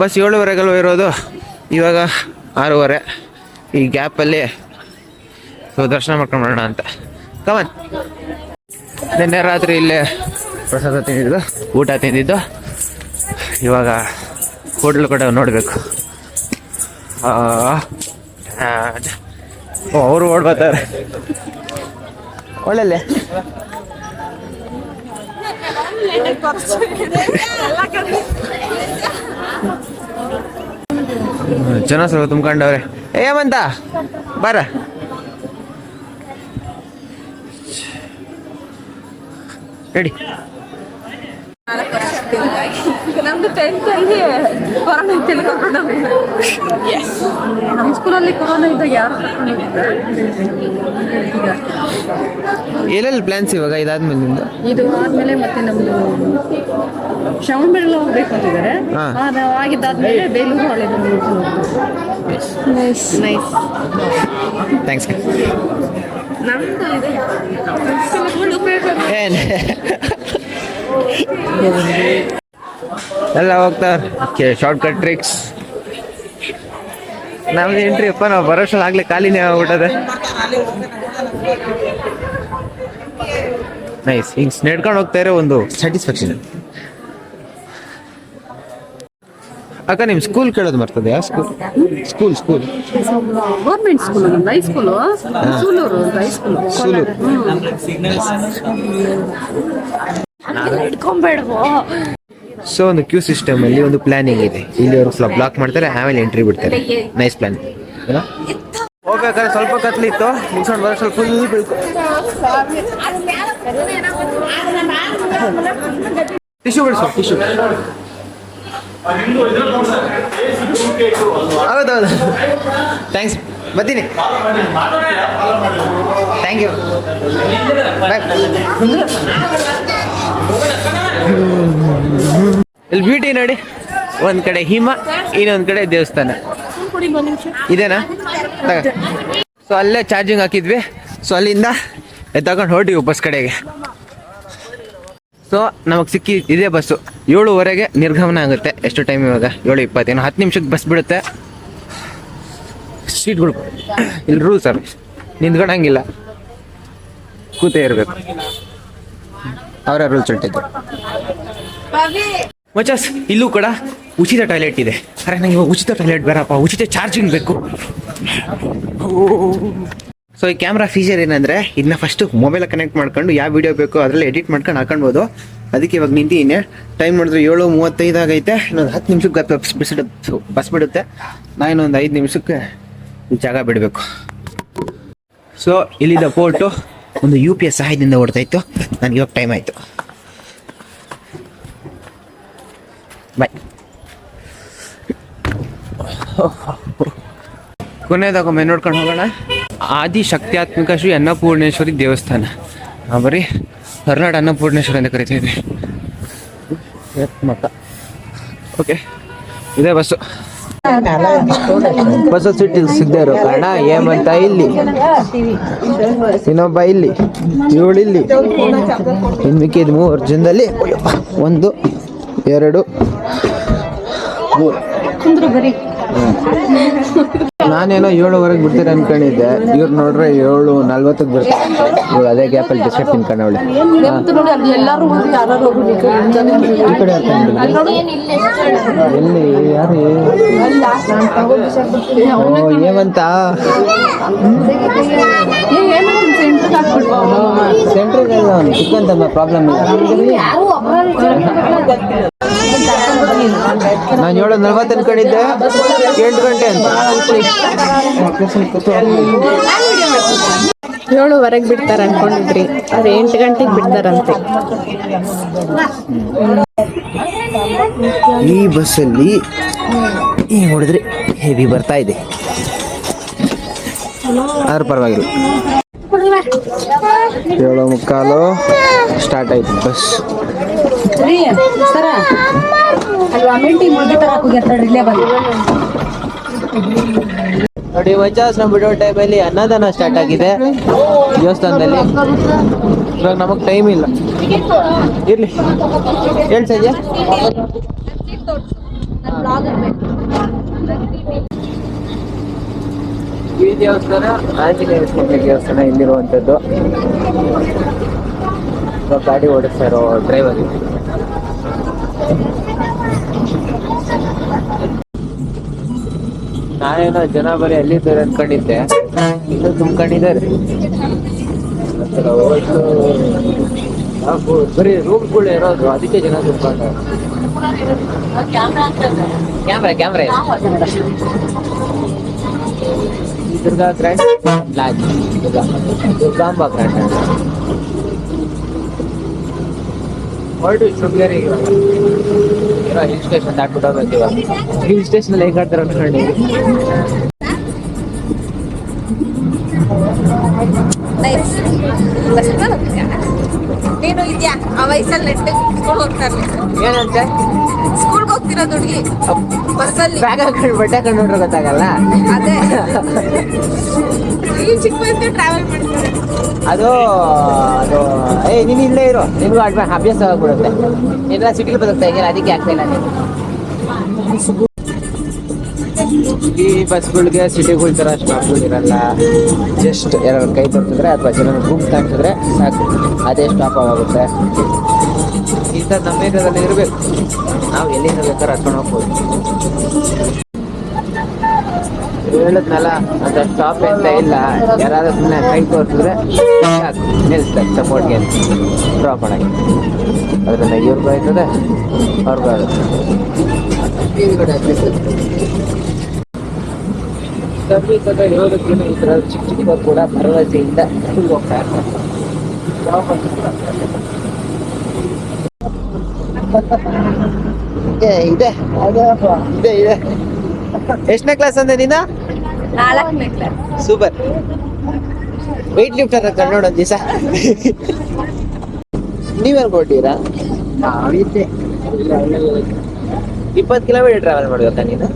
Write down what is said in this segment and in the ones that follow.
Bus ಏಳುವರೆಗಲ್ವ ಇರೋದು? ಇವಾಗ ಆರೂವರೆ. ಈ ಗ್ಯಾಪಲ್ಲಿ ದರ್ಶನ ಮಾಡ್ಕೊಂಡು ಬರೋಣ ಅಂತ ಕಮನ್ ನಿನ್ನೆ ರಾತ್ರಿ ಇಲ್ಲೇ ಪ್ರಸಾದ ತಿಂದಿದ್ದು, ಊಟ ತಿಂದಿದ್ದು. ಇವಾಗ ಹೋಟ್ಲ್ ಕೂಡ ನೋಡಬೇಕು. ಅವರು ಓಡ್ಬರ್ತಾರೆ ಒಳ್ಳೆ ಜನ ಸ್ವಲ್ಪ ತುಂಬ್ಕೊಂಡವ್ರೆ ಮಂತ ಬಾರ. ರೆಡಿ. ನಮ್ದು ಟೆಂತ್ ಅಲ್ಲಿ ಕೊರೋನಾ ತಿಳ್ಕೊಂಡು ನಮ್ಮ ಸ್ಕೂಲಲ್ಲಿ ಕೊರೋನಾ ಇದ್ದಾಗ ಯಾರು ಎಲ್ಲೆಲ್ಲಿ ಪ್ಲಾನ್ಸ್ ಇವಾಗ ಇದಾದ್ಮೇಲೆ ನಿಮ್ದು? ಇದು ಆದ್ಮೇಲೆ ಮತ್ತೆ ನಮ್ದು ಶ್ರವಣಬೆಳಗೊಳ ಹೋಗ್ಬೇಕು ಅಂತಿದ್ದಾರೆ. ಅದು ಆಗಿದ್ದಾದ್ಮೇಲೆ ಬೇಲೂರು ಹಳೆ ನೈಸ್ ನೈಸ್ ಥ್ಯಾಂಕ್ಸ್ ನಮ್ದು ಇದೆ. ಏನ್? ಎಲ್ಲ ಹೋಗ್ತಾ ಶಾರ್ಟ್ ಕಟ್ ಟ್ರಿಕ್ಸ್ ನಮ್ದು ಎಂಟ್ರಿ ಅಪ್ಪ ನಾವು ಬರೋಷ್ಟಲ್ಲಿ ಆಗ್ಲಿ ಖಾಲಿನೇ ಆಗ್ಬಿಟ್ಟದೆ. ನೈಸ್ ಹಿಂಗ್ ನಡ್ಕೊಂಡು ಹೋಗ್ತಾ ಇರೋ ಒಂದು ಸ್ಯಾಟಿಸ್ಫ್ಯಾಕ್ಷನ್ ಅಕ್ಕ ನಿಮ್ ಸ್ಕೂಲ್ ಕೇಳೋದು ಬರ್ತದೆ ಯಾವ school school school government school ನಮ್ದು high school Sulur high school Sulur. ಇಟ್ಕೊಂಬೇಡವೋ so ಒಂದು ಕ್ಯೂ ಸಿಸ್ಟಮ್ ಅಲ್ಲಿ ಒಂದು ಪ್ಲಾನಿಂಗ್ ಇದೆ. ಇಲ್ಲಿ ಅವರು ಸ್ವಲ್ಪ ಬ್ಲಾಕ್ ಮಾಡ್ತಾರೆ ಆಮೇಲೆ ಎಂಟ್ರಿ ಬಿಡ್ತಾರೆ. ನೈಸ್ ಪ್ಲಾನ್ ಹೋಗ್ಬೇಕಾದ್ರೆ ಸ್ವಲ್ಪ ಕತ್ಲಿತ್ತು ಮುಗಿಸ್ಕೊಂಡು ಬರೋ ಸ್ವಲ್ಪ ಫುಲ್ ಬೇಕು ಟಿಶ್ಯೂ ಬಿಡಿಸು. ಟಿಶ್ಯೂ ಹೌದೌದು. ಥ್ಯಾಂಕ್ಸ್ ಬರ್ತೀನಿ. ಥ್ಯಾಂಕ್ ಯು ಬಾಯ್ ಇಲ್ಲಿ ಬ್ಯೂಟಿ ನೋಡಿ. ಒಂದ್ ಕಡೆ ಹಿಮ, ಇನ್ನೊಂದ್ ಕಡೆ ದೇವಸ್ಥಾನ. ಇದೇನಾ? ಸೊ ಅಲ್ಲೇ ಚಾರ್ಜಿಂಗ್ ಹಾಕಿದ್ವಿ. ಸೊ ಅಲ್ಲಿಂದ ತಗೊಂಡು ಹೊರಟಿವಿ ಬಸ್ ಕಡೆಗೆ. ಸೊ ನಮಗೆ ಸಿಕ್ಕಿ ಇದೇ ಬಸ್ಸು ಏಳುವರೆಗೆ ನಿರ್ಗಮನ ಆಗುತ್ತೆ. ಎಷ್ಟು ಟೈಮ್ ಇವಾಗ? ಏಳು ಇಪ್ಪತ್ತೇನು? ಹತ್ತು ನಿಮಿಷಕ್ಕೆ ಬಸ್ ಬಿಡುತ್ತೆ. ಸೀಟ್ಗಳು ಇಲ್ಲಿ ರೂಲ್ ಸರ್ ನಿಂತ್ಕೊಳಂಗಿಲ್ಲ ಕೂತೇ ಇರಬೇಕು. ಅವರ ರೂಲ್ಸ್ ಹೊಂಟಿದ್ದು ಮಚಾಸ್ ಇಲ್ಲೂ ಕೂಡ ಉಚಿತ ಟಾಯ್ಲೆಟ್ ಇದೆ. ಅರೆ ನಂಗೆ ಇವಾಗ ಉಚಿತ ಟಾಯ್ಲೆಟ್ ಬೇಡಪ್ಪ. ಉಚಿತ ಚಾರ್ಜಿಂಗ್ ಬೇಕು. ಸೊ ಈ ಕ್ಯಾಮ್ರಾ ಫೀಚರ್ ಏನಂದ್ರೆ ಇದನ್ನ ಫಸ್ಟ್ ಮೊಬೈಲ್ ಕನೆಕ್ಟ್ ಮಾಡ್ಕೊಂಡು ಯಾವ ವಿಡಿಯೋ ಬೇಕೋ ಅದರಲ್ಲಿ ಎಡಿಟ್ ಮಾಡ್ಕೊಂಡು ಹಾಕೊಳ್ಬೋದು ಅದಕ್ಕೆ ಇವಾಗ ನಿಂತೀನಿ ಟೈಮ್ ನೋಡಿದ್ರೆ ಏಳು ಮೂವತ್ತೈದು ಆಗೈತೆ. ಇನ್ನೊಂದು ಹತ್ತು ನಿಮಿಷಕ್ಕೆ ಬಸ್ ಬಿಸಿಡು ಬಸ್ ಬಿಡುತ್ತೆ. ನಾ ಇನ್ನೊಂದು ಐದು ನಿಮಿಷಕ್ಕೆ ಜಾಗ ಬಿಡಬೇಕು. ಸೊ ಇಲ್ಲಿದ್ದ ಪೋರ್ಟು ಒಂದು ಯು ಪಿ ಎಸ್ ಸಹಾಯದಿಂದ ಓಡ್ತಾ ಇತ್ತು ನನಗೆ ಇವಾಗ ಟೈಮ್ ಆಯಿತು. ಬಾಯ್ ಕೊನೆಯದಾಗೊಮ್ಮೆ ನೋಡ್ಕೊಂಡು ಹೋಗೋಣ. ಆದಿ ಶಕ್ತ್ಯಾತ್ಮಿಕ ಶ್ರೀ ಅನ್ನಪೂರ್ಣೇಶ್ವರಿ ದೇವಸ್ಥಾನ. ಬರೀ ಹೊರನಾಡು ಅನ್ನಪೂರ್ಣೇಶ್ವರಿ ಅಂತ ಕರಿತೀವಿ ಮಕ್ಕ ಓಕೆ ಇದೇ ಬಸ್ಸು. ಬಸ್ ಸೀಟ್ ಸಿಗದೆ ಇರೋ ಕಾರಣ ಏಮಂತ ಇಲ್ಲಿ. ಇನ್ನೊಬ್ಬ ಇಲ್ಲಿ ಏಳು ಇಲ್ಲಿ. ಇನ್ನು ಮಿಕ್ಕಿದ ಮೂರು ಜನದಲ್ಲಿ ಒಂದು ಎರಡು ಮೂರು. ನಾನೇನೋ ಏಳುವರೆಗೆ ಬಿಡ್ತೀರ ಅನ್ಕೊಂಡಿದ್ದೆ. ಇವ್ರು ನೋಡ್ರೆ ಏಳು ನಲ್ವತ್ತಕ್ಕೆ ಬಿಡ್ತಾರೆ. ಇವಳು ಅದೇ ಗ್ಯಾಪಲ್ಲಿ ಬಿಸ್ಕೆಟ್ ತಿನ್ಕೊಂಡವಳೆ ಈ ಕಡೆ ಎಲ್ಲಿ? ಯಾರು? ಓ ಏಮಂತ ಸೆಂಟ್ರಿಗೆ ಚಿಕ್ಕಂತಮ್ಮ ಪ್ರಾಬ್ಲಮ್ ಇಲ್ಲ. ನಾನು ಏಳು ನಲ್ವತ್ತು ಅನ್ಕೊಂಡಿದ್ದೆ. ಎಂಟು ಗಂಟೆ ಅಂತ. ಏಳುವರೆಗೆ ಬಿಡ್ತಾರೆ ಅನ್ಕೊಂಡಿದ್ರಿ. ಅದು ಎಂಟು ಗಂಟೆಗೆ ಬಿಡ್ತಾರಂತೆ. ಈ ಬಸ್ಸಲ್ಲಿ ಈಗ ನೋಡಿದ್ರೆ ಹೆವಿ ಬರ್ತಾ ಇದೆ. ಆದ್ರೂ ಪರವಾಗಿಲ್ಲ. ಏಳು ಮುಕ್ಕಾಲು ಸ್ಟಾರ್ಟ್ ಆಯ್ತು ಬಸ್. ಸರ. ಅಲ್ಲಿ ಅಮೆಂಟಿ ಮುಗಿ ತರಕ್ ಹೋಗ್ಯಾರ ಇಲ್ಲೇ ಬಂದು. ನೋಡಿ ನಾವು ಬಿಡೋ ಟೈಮಲ್ಲಿ ಅನ್ನದಾನ ಸ್ಟಾರ್ಟ್ ಆಗಿದೆ. ದೇವಸ್ಥಾನದಲ್ಲಿ. ಇವಾಗ ನಮಗೆ ಟೈಮ್ ಇಲ್ಲ. ಇರ್ಲಿ. ಹೇಳಿ ಸಂಜೆ ನನ್ನ ಬ್ಲಾಗ್ ಬೇಕು ಈ ದೇವಸ್ಥಾನ ಆಂಜನೇಯ ಸ್ವಾಮಿ ದೇವಸ್ಥಾನ ಇಲ್ಲಿರುವಂಥದ್ದು. ಗಾಡಿ ಓಡಿಸ್ತಾ ಇರೋ ಡ್ರೈವರ್ ನಾನೇನೋ ಜನ ಬರೀ ಎಲ್ಲಿದ್ದಾರೆ ಅನ್ಕೊಂಡಿದ್ದೆ. ಇನ್ನು ತುಂಬ್ಕೊಂಡಿದ್ದಾರೆ. ಬರೀ ರೂಮ್ಗಳು ಇರೋದು. ಅದಕ್ಕೆ ಜನ ತುಂಬ camera camera Durga grand lodge Durga Durgamba grand ಹೊರಟು ಶೃಂಗೇರಿ ಇರೋ ಹಿಲ್ ಸ್ಟೇಷನ್ ದಾಟ್ಬಿಟ್ಟು ಹೋಗ್ಬೇಕು ಇವಾಗ ಹಿಲ್ ಸ್ಟೇಷನ್ ಅಲ್ಲಿ ಹೇಗೆ ಆಡ್ತಾರೆ ಅನ್ಕೊಂಡು ನೈಸ್ ನೀನು ಇದ್ಯಾ ಆ ವಯಸ್ಸಲ್ಲಿ ನೆಟ್ಟಿಗೆ ಏನಂತೆ? ಸ್ಕೂಲ್ಗೆ ಹೋಗ್ತಿರೋದು ಹುಡುಗಿ. ಬಸ್ಸಲ್ಲಿ. ಬ್ಯಾಗ್ ಹಾಕೊಂಡು ಬಟ್ಟೆ ಹಾಕೊಂಡು ನೋಡ್ರೆ ಗೊತ್ತಾಗಲ್ಲ? ಅದೇ. ಈ ಚಿಕ್ಕ ವಯಸ್ಸಿಗೆ ಟ್ರಾವೆಲ್ ಮಾಡ್ತಾರೆ. ಅದು ಅದು ಏ ನೀನು ಇಲ್ಲೇ ಇರೋ. ನಿನಗೂ ಅಭ್ಯಾಸ ಆಗ್ಬಿಡುತ್ತೆ. ಎಲ್ಲ ಸಿಟಿಲಿ ಬದುಕ್ತಾ ಇದೆಯಲ್ಲ ಅದಕ್ಕೆ ಆಗ್ತಾ ಇಲ್ಲ ನೀನು. ಈ ಬಸ್ಗಳಿಗೆ ಸಿಟಿಗಳ ಥರ ಸ್ಟಾಪ್ಗಳು ಇರಲ್ಲ ಜಸ್ಟ್ ಯಾರು ಕೈ ತೋರಿಸಿದ್ರೆ ಅಥವಾ ಜನರು ಗುಂಪು ಕಾಣಿಸಿದ್ರೆ ಸಾಕು. ಅದೇ ಸ್ಟಾಪ್ ಆಗುತ್ತೆ ಇಂಥ ನಮ್ಮ ಏರಿಯಾದಲ್ಲಿ ಇರಬೇಕು. ನಾವು ಎಲ್ಲಿಂದ ಬೇಕಾದ್ರೆ ಹತ್ಕೊಂಡು ಹೋಗ್ಬೋದು. ಹೇಳಿದ್ನಲ್ಲ ಅಂತ ಸ್ಟಾಪ್ ಎಂತ ಇಲ್ಲ. ಯಾರಾದ್ರೂ ಸುಮ್ಮನೆ ಕೈ ತೋರಿಸಿದ್ರೆ ಸಾಕು. ನಿಲ್ಲಿಸ್ತಾರೆ ಸಪೋರ್ಟ್ಗೆ ಡ್ರಾಪ್ ಮಾಡಕ್ಕೆ ಅದರಿಂದ ಇವ್ರಿಗೂ ಆಯ್ತದೆ ಅವ್ರಿಗೂ ಆಗುತ್ತೆ ಅದ ಏಳು ಕಿಲೋಮೀಟರ್ ಚಿಕ್ಕ ಚಿಕ್ಕ ಕೂಡ ಭರವಸೆಯಿಂದ ಹೋಗ್ತಾ ಇರ್ತಾರೆ ಇದೆ. ಇದೆ ಇದೆ. ಎಷ್ಟನೇ ಕ್ಲಾಸ್ ಅಂದೆ ನೀನ? ನಾಲ್ಕನೇ ಕ್ಲಾಸ್ ಸೂಪರ್ ವೆಯ್ಟ್ ಲಿಫ್ಟರ್ ಅಂತ ಒಂದು ದಿವಸ. ನೀವೇನು ಕೊಟ್ಟಿರಾ ಇಪ್ಪತ್ತು ಕಿಲೋಮೀಟರ್ ಟ್ರಾವೆಲ್ ಮಾಡ್ಬೇಕಾ ನೀನು?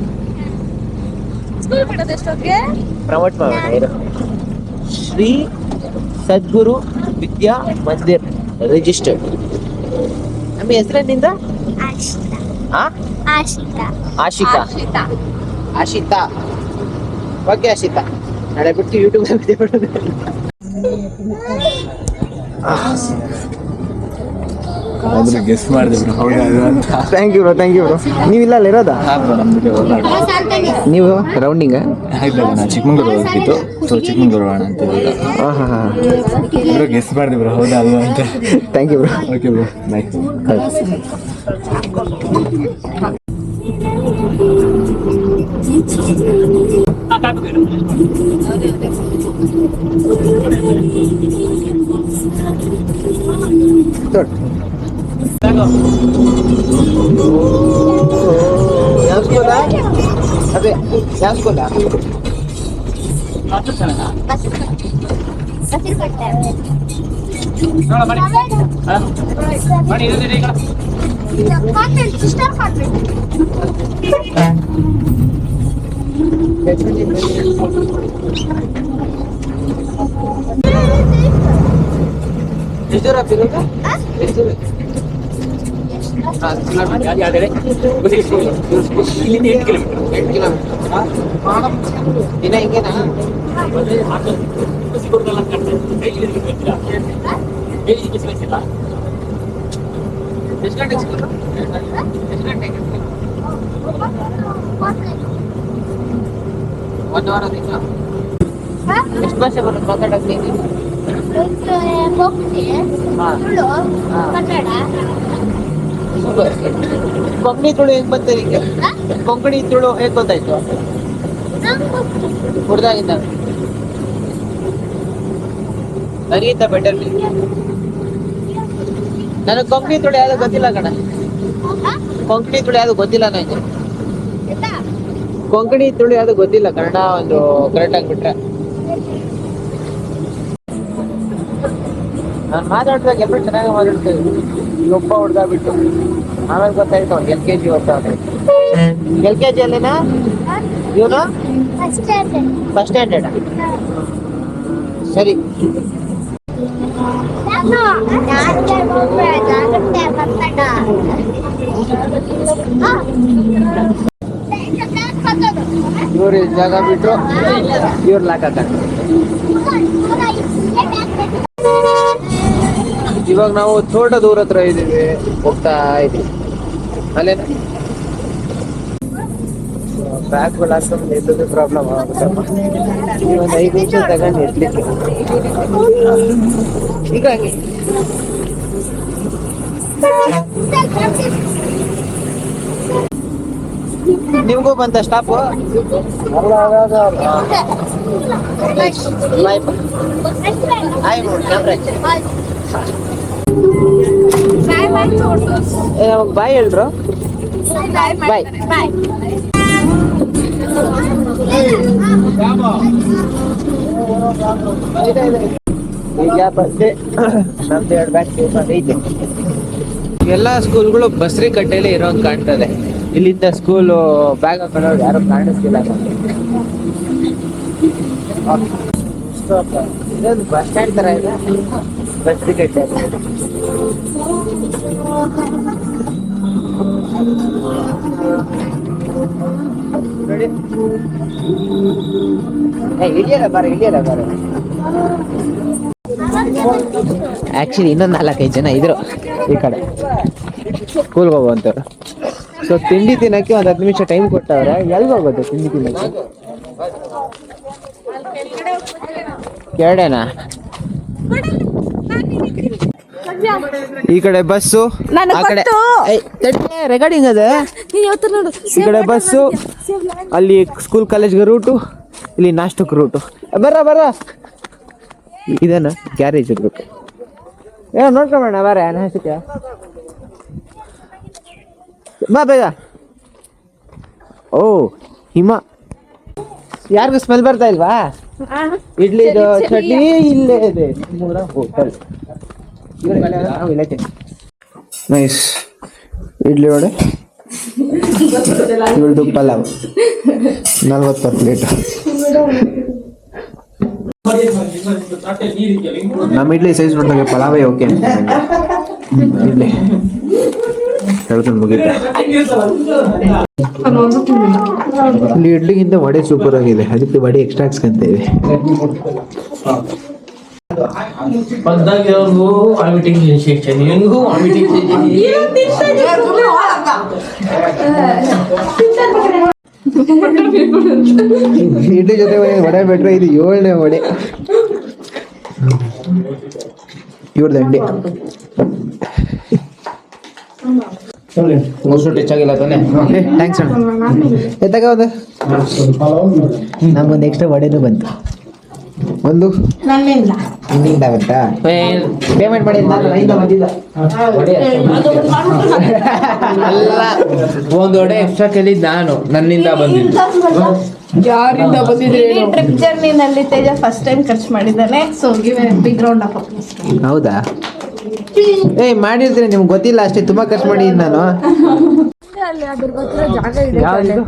ಸ್ಕೂಲ್ ಬಿಡೋದು ಎಷ್ಟೊತ್ತಿಗೆ? ಪ್ರಮೋಟ್ ಮಾಡೋಣ ಶ್ರೀ ಸದ್ಗುರು ವಿದ್ಯಾ ಮಂದಿರ್ ರಿಜಿಸ್ಟರ್ಡ್ ನಮ್ಮ ಹೆಸರೇನಿಂದ? ಆ? ಆಶಿತಾ. ಆಶ್ರಿತಾ ಆಶಿತಾ. ಓಕೆ ಆಶಿತಾ. ನಾಳೆ ಬಿಟ್ಟು ಯೂಟ್ಯೂಬ್ ಬಿಡೋದು ಆದ್ರೆ ಗೆಸ್ ಮಾಡಿದೆ ಬ್ರೋ ಹೌದಾ ಅಂತ thank you bro thank you bro ನೀವಿಲ್ಲ ಅಲ್ಲಿ ಇರೋದಾ? ಹಾಂ ಬ್ರೋ ನೀವು ರೌಂಡಿಂಗ್ ಇಲ್ಲ ನಾ ಚಿಕ್ಕಮಂಗ್ಳೂರು ಹೋಗಿತ್ತು ಸೊ ಚಿಕ್ಕಮಂಗ್ಳೂರು ಹೋಗೋಣ ಅಂತ ಹಾಂ ಹಾಂ ಹಾಂ. ಬ್ರೋ ಗೆಸ್ ಮಾಡಿದೆ ಬ್ರೋ ಹೌದಾ ಅಲ್ವಾ ಅಂತ. Thank you bro okay bro bye ಯಾವ ಸ್ಕೂಲ ಅದೇ ಯಾವ ಸ್ಕೂಲ ಎಷ್ಟು ದೂರ ಆಗ್ತಿರೋದು ಎಷ್ಟು ದೂರ ಎಂಟು ಕಿಲೋಮೀಟರ್ ದಿನ ಹಿಂಗೇನಾ ಎಷ್ಟು ಗಂಟೆಗೆ ಸಿಗೋದು ಎಷ್ಟು ಗಂಟೆಗೆ ಒಂದು ವಾರ ತಿಂಗಳ ಎಷ್ಟು ಭಾಷೆ ಬರುತ್ತೆ ಮಾತಾಡಕ್ಕೆ ನೀನು ಸೂಪರ್ ಕೊಂಕಣಿ ತುಳು ಹೆಂಗ್ ಬಂತ ಈಗ? ಕೊಂಕಣಿ ತುಳು ಹೇಗ್ ಗೊತ್ತಾಯ್ತು? ಹುಡ್ದಾಗಿಂದ. ನನಗಿಂತ ಬೆಟರ್ ನನಗೆ ಕೊಂಕಣಿ ತುಳು ಯಾವ್ದು ಗೊತ್ತಿಲ್ಲ ಕಣ. ಕೊಂಕಣಿ ತುಳು ಯಾವ್ದು ಗೊತ್ತಿಲ್ಲ ನನಗೆ. ಕೊಂಕಣಿ ತುಳು ಯಾವ್ದು ಗೊತ್ತಿಲ್ಲ ಕನ್ನಡ ಒಂದು ಕರೆಕ್ಟ್ ಆಗಿ ಬಿಟ್ರೆ. ನಾನು ಮಾತಾಡ್ತಾಗ ಎಲ್ಲರೂ ಚೆನ್ನಾಗಿ ಮಾತಾಡ್ತೇವೆ ಒಬ್ಬ ಹುಡ್ಗ ಬಿಟ್ಟು ಆಮೇಲೆ ಗೊತ್ತಾಯ್ತು, ಅವ್ನು ಎಲ್ ಕೆ ಜಿ ಓದ್ತಾ ಎಲ್ ಕೆ ಜಿ ಅಲ್ಲಿನ? ಇವನು? ಫಸ್ಟ್ ಸ್ಟ್ಯಾಂಡರ್ಡ್ ಸರಿ. ಇವ್ರು ಜಾಗ ಬಿಟ್ರು, ಇವ್ರು ಲಾಕ್ ಹಾಕ ಇವಾಗ ನಾವು ತೋಟ ದೂರ ಹತ್ರ ಇದ್ದೀವಿ ಹೋಗ್ತಾ ಇದ್ದೀವಿ. ಅಲ್ಲೇನ? ಬ್ಯಾಕ್ ಹಾಕೊಂಡು ಎದ್ದದ್ದು ಪ್ರಾಬ್ಲಮ್ ಆಗುತ್ತೆ ಈ ಒಂದು ಐದು ನಿಮಿಷ ತಗೊಂಡು ಎತ್ತಲಿಕ್ಕೆ ಈಗ ಹಂಗೆ. ನಿಮಗೂ ಬಂತ ಸ್ಟಾಪ್ ಬಾಯ್ ಹೇಳ್ರು ಬಾಯ್ ಬಾಯ್ ಈಗ ಬಸ್ಸೆ ನಮ್ದು ಎರಡು ಬ್ಯಾಗ್ ಐತೆ ಎಲ್ಲ ಸ್ಕೂಲ್ಗಳು ಬಸ್ರಿ ಕಟ್ಟೆಯಲ್ಲಿ ಇರೋಂಗ್ ಕಾಣ್ತದೆ. ಇಲ್ಲಿಂದ ಸ್ಕೂಲು ಬ್ಯಾಗ್ ಹಾಕೊಂಡವ್ರು ಯಾರು ಕಾಣಿಸ್ತಿಲ್ಲ. ಇದೊಂದು ಬಸ್ ಸ್ಟ್ಯಾಂಡ್ ತರ ಇದೆ. ಬಸ್ರಿ ಕಟ್ಟೆ ಆಕ್ಚುಲಿ ಇನ್ನೊಂದು ನಾಲ್ಕೈದು ಜನ ಇದ್ರು ಈ ಕಡೆ. ಸ್ಕೂಲ್ಗೆ ಹೋಗುವಂಥವ್ರು ಸೊ ತಿಂಡಿ ತಿನ್ನಕ್ಕೆ ಒಂದು ಹತ್ತು ನಿಮಿಷ ಟೈಮ್ ಕೊಟ್ಟವ್ರೆ. ಎಲ್ಲಿ ಹೋಗೋದು ತಿಂಡಿ ತಿನ್ನಕ್ಕೆ? ಕೆರಡೆನಾ ಈ ಕಡೆ ಬಸ್ಸು ಆ ಕಡೆ. ರೆಕಾರ್ಡಿಂಗ್ ಅದ? ಈ ಕಡೆ ಬಸ್ಸು ಅಲ್ಲಿ ಸ್ಕೂಲ್ ಕಾಲೇಜ್ಗೆ ರೂಟು ಇಲ್ಲಿ ನಾಷ್ಟಕ್ಕೆ ರೂಟು ಬರ್ರ ಬರ್ರ. ಇದನ್ನ ಗ್ಯಾರೇಜ್ ಇರ್ಬೇಕು. ಏನೋ ನೋಡ್ಕೊಂಬೇಡ ಬರ ನಾಷ್ಟಕ್ಕೆ ಬಾ ಬೇಗ. ಓ ಹಿಮ. ಯಾರಿಗೂ ಸ್ಮೆಲ್ ಬರ್ತಾ ಇಲ್ವಾ? ಇಡ್ಲಿದು ಚಟ್ನಿ ಇಲ್ಲೇ ಇದೆ. ಹೋಟೆಲ್ ನೈಸ್ ಇಡ್ಲಿ ವಡೆ ಇವಳ್ದು ಪಲಾವ್ ನಲ್ವತ್ತು ಪ್ಲೇಟ್ ನಮ್ಮ ಇಡ್ಲಿ ಸೈಜ್ ನೋಡಿದಾಗ ಪಲಾವೇ ಓಕೆ. ಇಡ್ಲಿ. ಹೇಳ್ಕೊಂಡು ಮುಗಿತ. ಇಲ್ಲಿ ಇಡ್ಲಿಗಿಂತ ವಡೆ ಸೂಪರ್ ಆಗಿದೆ. ಅದಕ್ಕೆ ವಡೆ ಎಕ್ಸ್ಟ್ರಾ ಹಾಕ್ಸ್ಕೊಂತೇವೆ. ಬಂದಾಗ ಅವ್ರಿಗೂ ವಾಮಿಟಿಂಗ್ ಸೆನ್ಸೇಷನ್ ವಾಮಿಟಿಂಗ್ ಇಡ್ಲಿ ಜೊತೆ ವಡೆ ಬಿಟ್ರೆ ಇದು ಏಳನೇ ವಡೆ. ಇವ್ರದ್ದು ಅಂಡಿ ಮೊಸರು ಟಚ್ ಆಗಿಲ್ಲ ತಾನೆ? ಥ್ಯಾಂಕ್ಸ್ ಅಣ್ಣ. ಎತ್ತಾಗ ಒಂದು ನಮ್ಗೊಂದು ಎಕ್ಸ್ಟ್ರಾ ವಡೆನೂ ಬಂತು. ಒಂದು? ನಿನ್ನಿಂದ ಆಗುತ್ತಾ? ಪೇಮೆಂಟ್ ಮಾಡಿ ಅಲ್ಲ. ಒಂದು ಒಡೆ ಎಕ್ಸ್ಟ್ರಾ ಕೇಳಿದ್ ನಾನು. ನನ್ನಿಂದ ಬಂದಿದ್ದು. ಯಾರಿಂದ ಬಂದಿದ್ರೆ ಟ್ರಿಪ್ ಜರ್ನಿನಲ್ಲಿ ತೇಜ ಫಸ್ಟ್ ಟೈಮ್ ಖರ್ಚು ಮಾಡಿದ್ದಾನೆ. So give big round off ಹೌದಾ? ಏ ಮಾಡಿರ್ತೀನಿ. ನಿಮ್ಗೆ ಗೊತ್ತಿಲ್ಲ ಅಷ್ಟೇ. ತುಂಬಾ ಖರ್ಚು ಮಾಡಿದ್ದೀನಿ ನಾನು.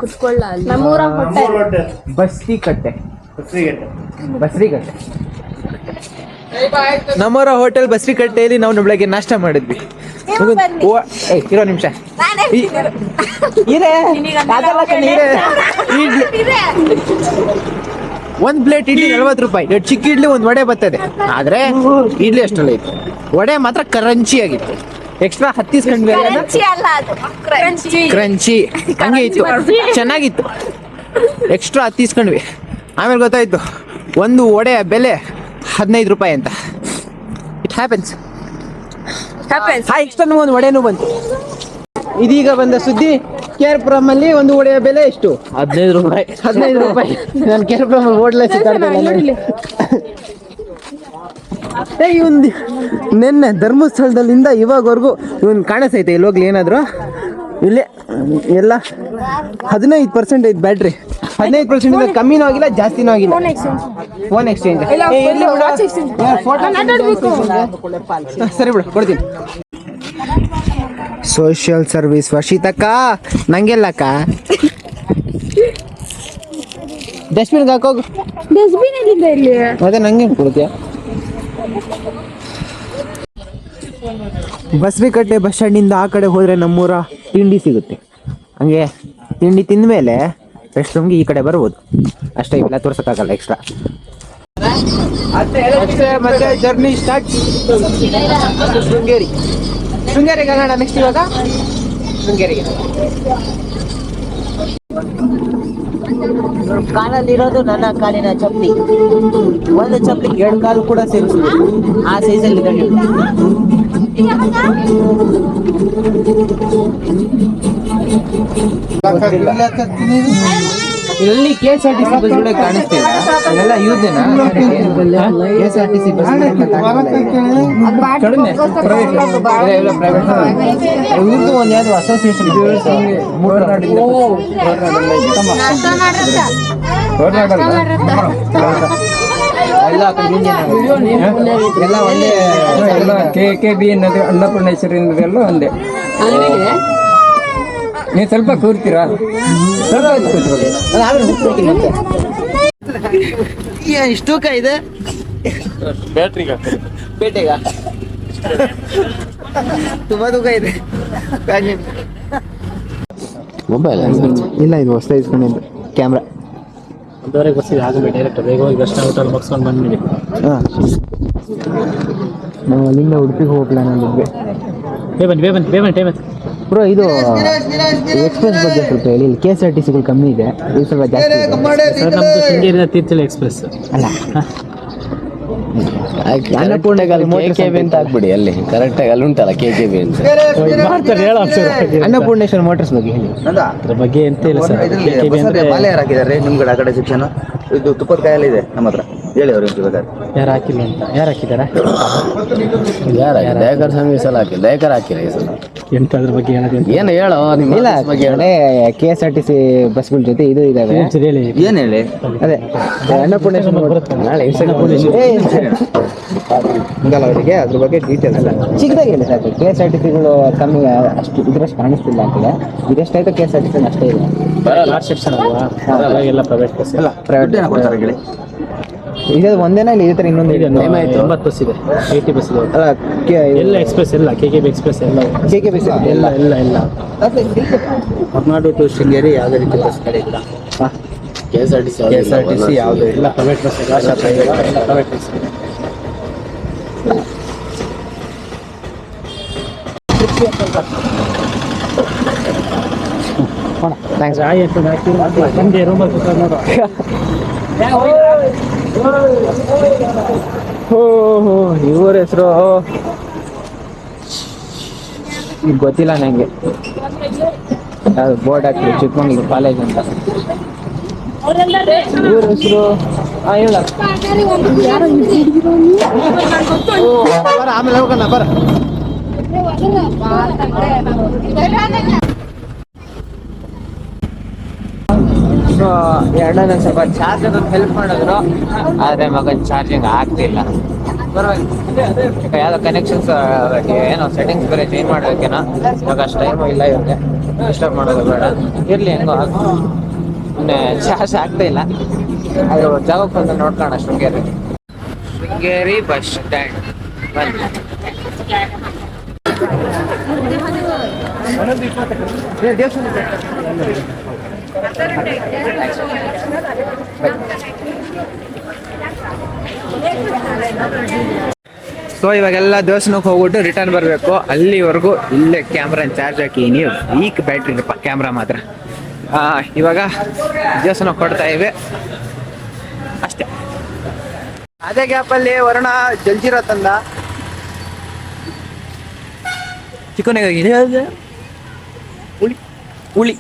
ಕುತ್ಕೊಳ್ಳ ನಮ್ಮೂರ ಬಸ್ತಿ ಕಟ್ಟೆ. ಬಸ್ರಿ ಕಟ್ಟೆ ನಮ್ಮವರ ಹೋಟೆಲ್ ಬಸ್ರಿಕಟ್ಟೆಯಲ್ಲಿ ನಾವು ಬೆಳಗ್ಗೆ ನಾಷ್ಟ ಮಾಡಿದ್ವಿ. ಓ- ಏ ಇರೋ ನಿಮಿಷ. ಒಂದ್ ಪ್ಲೇಟ್ ಇಡ್ಲಿ ನಲ್ವತ್ತು ರೂಪಾಯಿ. ಎರಡು ಚಿಕ್ಕ ಇಡ್ಲಿ ಒಂದ್ ವಡೆ ಬರ್ತದೆ. ಆದ್ರೆ ಇಡ್ಲಿ ಅಷ್ಟಲ್ಲ ಇತ್ತು. ವಡೆ ಮಾತ್ರ ಕರಂಚಿ ಆಗಿತ್ತು. ಎಕ್ಸ್ಟ್ರಾ ಹತ್ತಿಸ್ಕೊಂಡ್ವಿ ಕ್ರಂಚಿ ಹಂಗೆ ಇತ್ತು. ಚೆನ್ನಾಗಿತ್ತು. ಎಕ್ಸ್ಟ್ರಾ ಹತ್ತಿಸ್ಕೊಂಡ್ವಿ ಆಮೇಲೆ ಗೊತ್ತಾಯ್ತು. ಒಂದು ಒಡೆಯ ಬೆಲೆ ಹದಿನೈದು ರೂಪಾಯಿ ಅಂತ. ಇಟ್ ಹ್ಯಾಪನ್ಸ್ ಆ ಎಕ್ಸ್ಟ್ರಾ ಒಂದು ವಡೆನೂ ಬಂತು. ಇದೀಗ ಬಂದ ಸುದ್ದಿ ಕೇರ್ಪುರಂ ಅಲ್ಲಿ ಒಂದು ಒಡೆಯ ಬೆಲೆ ಎಷ್ಟು? ಹದಿನೈದು ರೂಪಾಯಿ. ಹದಿನೈದು ರೂಪಾಯಿ. ನಾನು ಕೇರ್ಪುರಂ ಓಡ್ಲೆ ಏ ಇವನ್ ನಿನ್ನೆ ಧರ್ಮಸ್ಥಳದಲ್ಲಿಂದ ಇವಾಗವರೆಗೂ ಇವನ್ ಕಾಣಿಸ್ತೈತೆ ಇಲ್ಲಿ ಹೋಗ್ಲಿ ಏನಾದ್ರು? ಇಲ್ಲಿ ಎಲ್ಲ ಹದಿನೈದು ಪರ್ಸೆಂಟ್ ಐತೆ ಬ್ಯಾಟ್ರಿ ಹದಿನೈದು ಪರ್ಸೆಂಟ್ ಇಂದ ಕಮ್ಮಿನೂ ಆಗಿಲ್ಲ ಜಾಸ್ತಿನೂ ಆಗಿಲ್ಲ. ಫೋನ್ ಎಕ್ಸ್ಚೇಂಜ್ ಸರಿ ಬಿಡು ಕೊಡ್ತೀನಿ ಸೋಷಿಯಲ್ ಸರ್ವಿಸ್ ವರ್ಷಿತಕ್ಕ ನಂಗೆಲ್ಲಕ್ಕ ಡಸ್ಟ್ಬಿನ್ಗೆ ಹಾಕೋಗು. ಡಸ್ಟ್ಬಿನ್ ಅದೇ ನಂಗೆ ಕೊಡ್ತೀಯ ಬಸರಿಕಟ್ಟೆ ಬಸ್ ಸ್ಟ್ಯಾಂಡಿಂದ ಆ ಕಡೆ ಹೋದರೆ ನಮ್ಮೂರ ತಿಂಡಿ ಸಿಗುತ್ತೆ. ಹಂಗೆ ತಿಂಡಿ ತಿಂದ ಮೇಲೆ ರೆಸ್ಟ್ ರೂಮ್ಗೆ ಈ ಕಡೆ ಬರ್ಬೋದು. ಅಷ್ಟೇ ಇಲ್ಲ, ತೋರ್ಸೋಕ್ಕಾಗಲ್ಲ ಎಕ್ಸ್ಟ್ರಾ ಮತ್ತೆ ಜರ್ನಿ ಸ್ಟಾರ್ಟ್ ಶೃಂಗೇರಿ. ಶೃಂಗೇರಿಗೆ ನೆಕ್ಸ್ಟ್ ಇವಾಗ? ಶೃಂಗೇರಿಗೆ. ಕಾಲಲ್ಲಿರೋದು ನನ್ನ ಕಾಲಿನ ಚಪ್ಪಲಿ. ಒಂದು ಚಪ್ಪಲಿ ಎರಡು ಕಾಲು ಕೂಡ ಸೇರಿಸಿದೆ. ಆ ಸೈಜಲ್ಲಿ ಇಲ್ಲಿ K S R T C ಬಸ್ಗಳು ಕಾಣಿಸ್ತಿಲ್ಲ. ಅದೆಲ್ಲ ಯೂಸೇನಾ K S R T C bus ಇವ್ರದ್ದು ಒಂದು ಯಾವ್ದು ಅಸೋಸಿಯೇಷನ್ ಎಲ್ಲ ಎಲ್ಲ ಒಳ್ಳೆ ಎಲ್ಲ ಕೆ ಕೆ ಬಿ ಅನ್ನೋದು ಅನ್ನಪೂರ್ಣೇಶ್ವರಿ ಅನ್ನೋದೆಲ್ಲ ಒಂದೇ ನೀವು ಸ್ವಲ್ಪ ಕೂರ್ತೀರಾ ಸ್ವಲ್ಪ ಕೂತ್ಕೊಳ್ಳಿ. ಇಷ್ಟು ತೂಕ ಇದೆ ಪೇಟೆಗ ತುಂಬಾ ತೂಕ ಇದೆ ಮೊಬೈಲ್ ಇಲ್ಲ ಇದು ಹೊಸ ಇಸ್ಕೊಂಡಿದ್ದು ಕ್ಯಾಮ್ರಾ ಒಂದೂವರೆಗೆ ಬಸ್ಸಿಗೆ ಆಗಬೇಕು ಡೈರೆಕ್ಟ್ ಬೇಗ ಹೋಗಿ ದರ್ಶನ ಊಟ ಮುಗಿಸ್ಕೊಂಡು ಬಂದ್ಬಿಡಿ. ಹಾಂ. ನಾವು ಅಲ್ಲಿಂದ ಉಡುಪಿಗೆ ಹೋಗೋ ಪ್ಲಾನ್ ಆಗಿದ್ವಿ ಬೇ ಬನ್ನಿ ಬೇ ಬನ್ನಿ ಬೇ ಬನ್ನಿ ಟೈಮ್ ಬ್ರೋ ಇದು ಎಕ್ಸ್ಪ್ರೆಸ್ ಬಗ್ಗೆ ಸ್ವಲ್ಪ ಹೇಳಿ. ಇಲ್ಲಿ ಕೆ ಎಸ್ ಆರ್ ಟಿ ಸಿಗಳು ಕಮ್ಮಿ ಇದೆ. ಇದು ಸ್ವಲ್ಪ ಜಾಸ್ತಿ ಇದೆ. ಸರ್ ನಮ್ಮದು ಶೃಂಗೇರಿಯಿಂದ ತೀರ್ಥಹಳ್ಳಿ ಎಕ್ಸ್ಪ್ರೆಸ್ ಅಲ್ಲ. ಅನ್ನಪೂರ್ಣೆಗಾಲ ಕೆ ಕೆ ಬಿ ಅಂತ ಹಾಕ್ಬಿಡಿ ಅಲ್ಲಿ. ಕರೆಕ್ಟಾಗಿ ಅಲ್ಲಿ ಉಂಟಲ್ಲ ಕೆ ಕೆ ಬಿ ಅಂತ. ಮಾಡ್ತಾರೆ ಹೇಳೋ ಸರ್ ಅನ್ನಪೂರ್ಣೇಶ್ವರ ಮೋಟರ್ಸ್ ಬಗ್ಗೆ ಹೇಳಿ. ಅದ್ರ ಬಗ್ಗೆ ಎಂತ ಇಲ್ಲ ಸರ್. ಯಾರು ಹಾಕಿದ್ದಾರೆ ನಿಮ್ಗಡೆ ಆ ಕಡೆ ಶಿಕ್ಷಣ. ಇದು ತುಪ್ಪದ ಕಾಯಲ್ಲಿ ಇದೆ ನಮ್ಮ ಹತ್ರ. ಹೇಳಿ ಅವ್ರಿಗೆ ಬೇಕಾದ್ರೆ ಯಾರು ಹಾಕಿಲ್ಲ ಅಂತ? ಯಾರು ಹಾಕಿದಾರ ಯಾರ ದಯಾಕರ್ ಸ್ವಾಮಿ ಸಲ ಹಾಕಿ ದಯಾಕರ್ ಹಾಕಿಲ್ಲ ಈ ಸಲ. ಎಂತ ಅದ್ರ ಬಗ್ಗೆ ಹೇಳೋದು ಏನು ಹೇಳೋ? ನಿಮ್ಮ ಇಲ್ಲ ಬಗ್ಗೆ ಹೇಳು. K S R T C ಬಸ್ಗಳ ಜೊತೆ ಇದು ಇದಾವೆ. ಏನು ಹೇಳಿ? ಏನ್ ಹೇಳಿ? ಅದೇ ಅನ್ನಪೂರ್ಣೇಶ್ವರ ಬರುತ್ತೆ ನಾಳೆ ಏ, ಹಂಗಲ್ಲ ಅವರಿಗೆ ಅದ್ರ ಬಗ್ಗೆ ಡೀಟೇಲ್ಸ್ ಚಿಕ್ಕದಾಗಿ ಹೇಳಿ ಸಾಕು. ಕೆ ಎಸ್ ಆರ್ ಟಿ ಸಿಗಳು ಕಮ್ಮಿ ಅಷ್ಟು ಇದ್ರಷ್ಟು ಕಾಣಿಸ್ತಿಲ್ಲ ಅಂತಿದೆ ಇದೆಷ್ಟಾಯ್ತು K S R T C ಅಷ್ಟೇ ಇದೆ ಲಾಸ್ಟ್ ಸೆಕ್ಷನ್ ಅಲ್ವಾ ಎಲ್ಲ ಪ್ರೈವೇಟ್ ಬಸ್ ಇಲ್ಲ ಪ್ರೈವೇಟ್ ಕೊಡ್ತಾರೆ ಹೇಳಿ ಇದೆ ಒಂದೇನಾ ಇಲ್ಲ ಇದೇ ಥರ ಇನ್ನೊಂದು ಇದೆ. ಎಂಬತ್ತು ಬಸ್ ಇದೆ. ಏಯ್ಟಿ ಬಸ್ ಇದೆ ಅಲ್ಲ ಎಲ್ಲ ಎಕ್ಸ್ಪ್ರೆಸ್ ಎಲ್ಲ ಕೆ ಕೆ ಬಿ ಎಕ್ಸ್ಪ್ರೆಸ್ ಎಲ್ಲ. ಕೆ ಕೆ ಬಿ ಸಿ ಎಲ್ಲ. ಎಲ್ಲ ಇಲ್ಲ ಹೊರನಾಡು ಟು ಶೃಂಗೇರಿ ಯಾವುದೇ ರೀತಿ ಬಸ್ ಕಡೆ ಇಲ್ಲ K S R T C K S R T C ಯಾವುದೂ ಇಲ್ಲ. ಎಲ್ಲ ಪ್ರೈವೇಟ್ ಬಸ್ ಇಲ್ಲ ಪ್ರೈವೇಟ್ ಬಸ್ ಥ್ಯಾಂಕ್ಸ್ ಆಯ್ತು ಹಾಕಿ ಬಂದೆ ರೂಮಲ್ಲಿ ಕೂತ್ಕೊಂಡು ನೋಡು ಹೋ ಹೋ, ಇವ್ರ ಹೆಸರು. ಈಗ ಗೊತ್ತಿಲ್ಲ ನನಗೆ ಯಾವ್ದು ಬೋರ್ಡ್ ಹಾಕ್ರಿ ಚಿಕ್ಕಮಂಗ್ಳೂರು ಕಾಲೇಜ್ ಅಂತ. ಇವ್ರ ಹೆಸರು? ಹಾಂ ಹೇಳ. ಆಮೇಲೆ ಹೋಗೋಣ ಬರ ಸೊ ಎರಡನೇ ಸ್ವಲ್ಪ ಚಾರ್ಜರ್ ಅದೊಂದು ಹೆಲ್ಪ್ ಮಾಡಿದ್ರು. ಆದರೆ ಮಗನ ಚಾರ್ಜಿಂಗ್ ಆಗ್ತಿಲ್ಲ. ಯಾವ್ದೋ ಕನೆಕ್ಷನ್ಸ್ ಏನೋ ಸೆಟ್ಟಿಂಗ್ಸ್ ಬೇರೆ ಚೇಂಜ್ ಮಾಡ್ಬೇಕೇನೋ. ಇವಾಗ ಅಷ್ಟು ಟೈಮು ಇಲ್ಲ ಇವಾಗ ಡಿಸ್ಟರ್ಬ್ ಮಾಡೋದು ಬೇಡ. ಇರಲಿ ಹೆಂಗೋ ಚಾರ್ಜ್ ಆಗ್ತಾ ಇಲ್ಲ ಅದ್ರ ಜಾಗಕ್ಕೆ ಬಂದು ನೋಡ್ಕೋಣ ಶೃಂಗೇರಿ. ಶೃಂಗೇರಿ ಬಸ್ ಸ್ಟ್ಯಾಂಡ್ ಬನ್ನಿ. ದೇವಸ್ಥಾನ ಸೊ ಇವಾಗೆಲ್ಲ ದೇವಸ್ಥಾನಕ್ಕೆ ಹೋಗ್ಬಿಟ್ಟು ರಿಟರ್ನ್ ಬರಬೇಕು. ಅಲ್ಲಿವರೆಗೂ ಇಲ್ಲೇ ಕ್ಯಾಮ್ರಾ ಚಾರ್ಜ್ ಹಾಕಿ, ನೀವು ವೀಕ್ ಬ್ಯಾಟ್ರಿ ಕ್ಯಾಮ್ರಾ ಮಾತ್ರ. ಇವಾಗ ದೇವಸ್ಥಾನಕ್ಕೆ ಕೊಡ್ತಾ ಇವೆ. ಅಷ್ಟೇ. ಅದೇ ಗ್ಯಾಪಲ್ಲಿ ವರುಣ ಜಲ್ಜಿರೋ ತಂದ. ಚಿಕನ್ ಹುಳಿ. ಹುಳಿ.